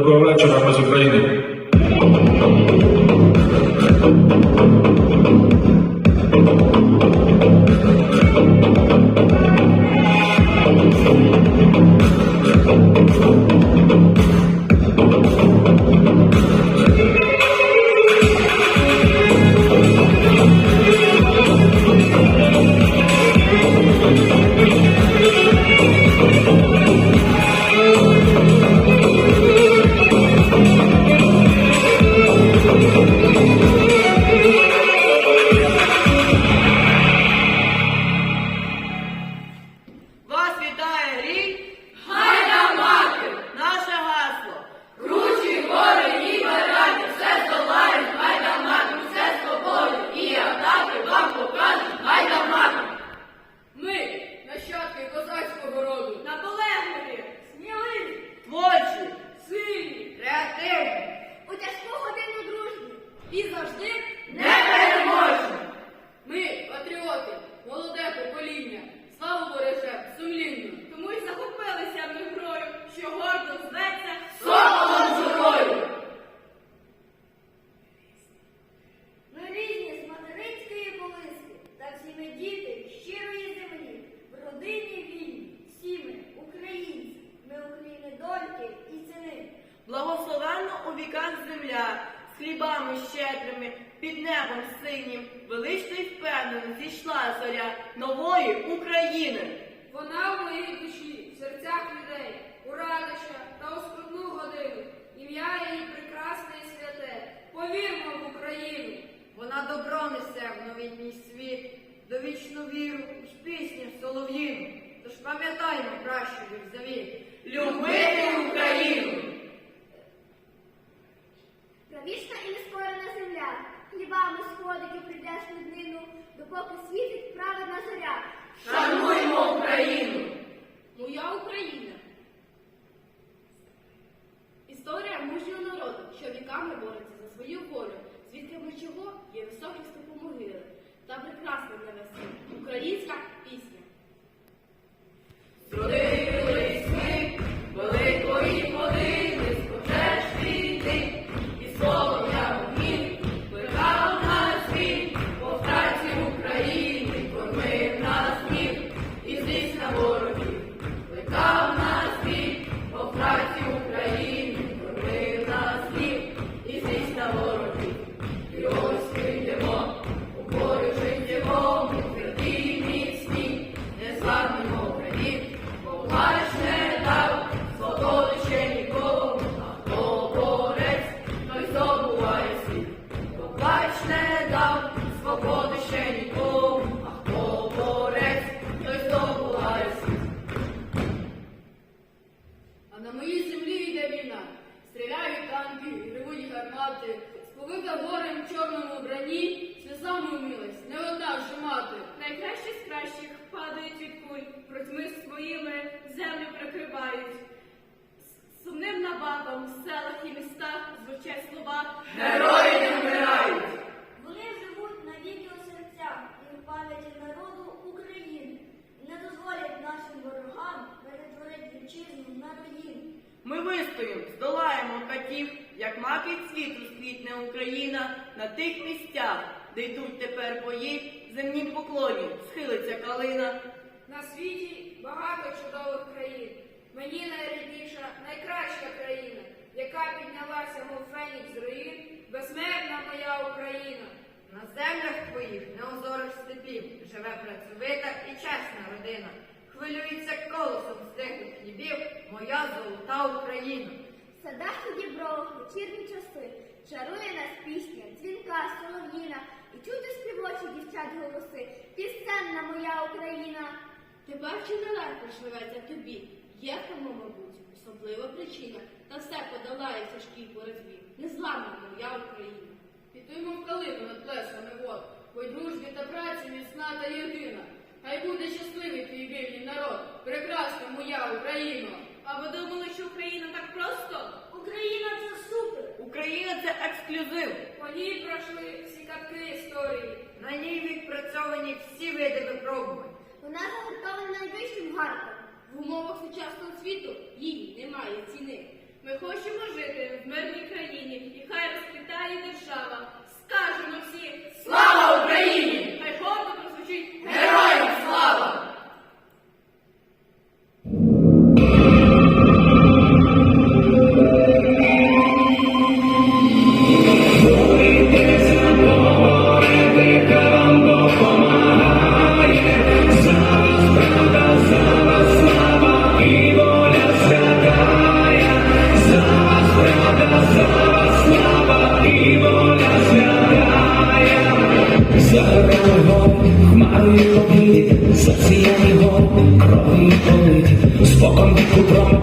dopo l'aggancio della base ucraina під небом синім, велично й впевнено зійшла зоря нової України. Вона в моїй душі, в серцях людей, у радощах та у скрутну годину. Ім'я її прекрасне і святе. Повірмо в Україну. Вона добро несе в новітній світ, довічну віру в пісню солов'їну. Тож пам'ятаймо пращурів завіт. Любити Україну! Правічна і неспорена земля, хлібами сходить у прийдешню днину, допоки світить праведна зоря. Шануймо Україну! Моя Україна. Історія мужнього народу, що за свою волю, звідки ми чого є високі степомогили та прекрасна для нас українська пісня. Куль, своїми землю прикривають. Сумним набатом в селах і містах звучать слова Герої не вмирають! Вони живуть навіки у серцях і в пам'яті народу України. Не дозволять нашим ворогам перетворити вітчизну на руїну. Ми вистоїм, здолаємо катів, як маки цвіту сквітне Україна на тих місцях, де йдуть тепер бої, земнім поклоні схилиться калина. На світі багато чудових країн. Мені найрідніша, найкраща країна, яка піднялася, мов фенікс з руїн, безсмертна моя Україна. На землях твоїх неозорих степів живе працьовита і чесна родина. Хвилюється колосом тих хлібів моя золота Україна. В садах і дібровах вечірні часи чарує нас пісня, дзвінка, солов'їна, і чути співочі дівчат голоси. Пісенна моя Україна. Тепер чи нелегко живеться тобі? Є тому, мабуть, особлива причина, та все подолає в тяжкій боротьбі. Незламна моя Україна. Підуймо в калину над плесами вод, бо й дружбі та праці міцна та єдина. Хай буде щасливий твій вільний народ, прекрасна моя Україна. А ви думали, що Україна так просто? Україна це супер. Україна це ексклюзив. По ній пройшли всі катки історії. На ній відпрацьовані всі види випробувань. Вона загортована найвищим гартом. В умовах сучасного світу їй немає ціни. Ми хочемо жити в мирній країні, і хай розквітає держава. Bram, Bram,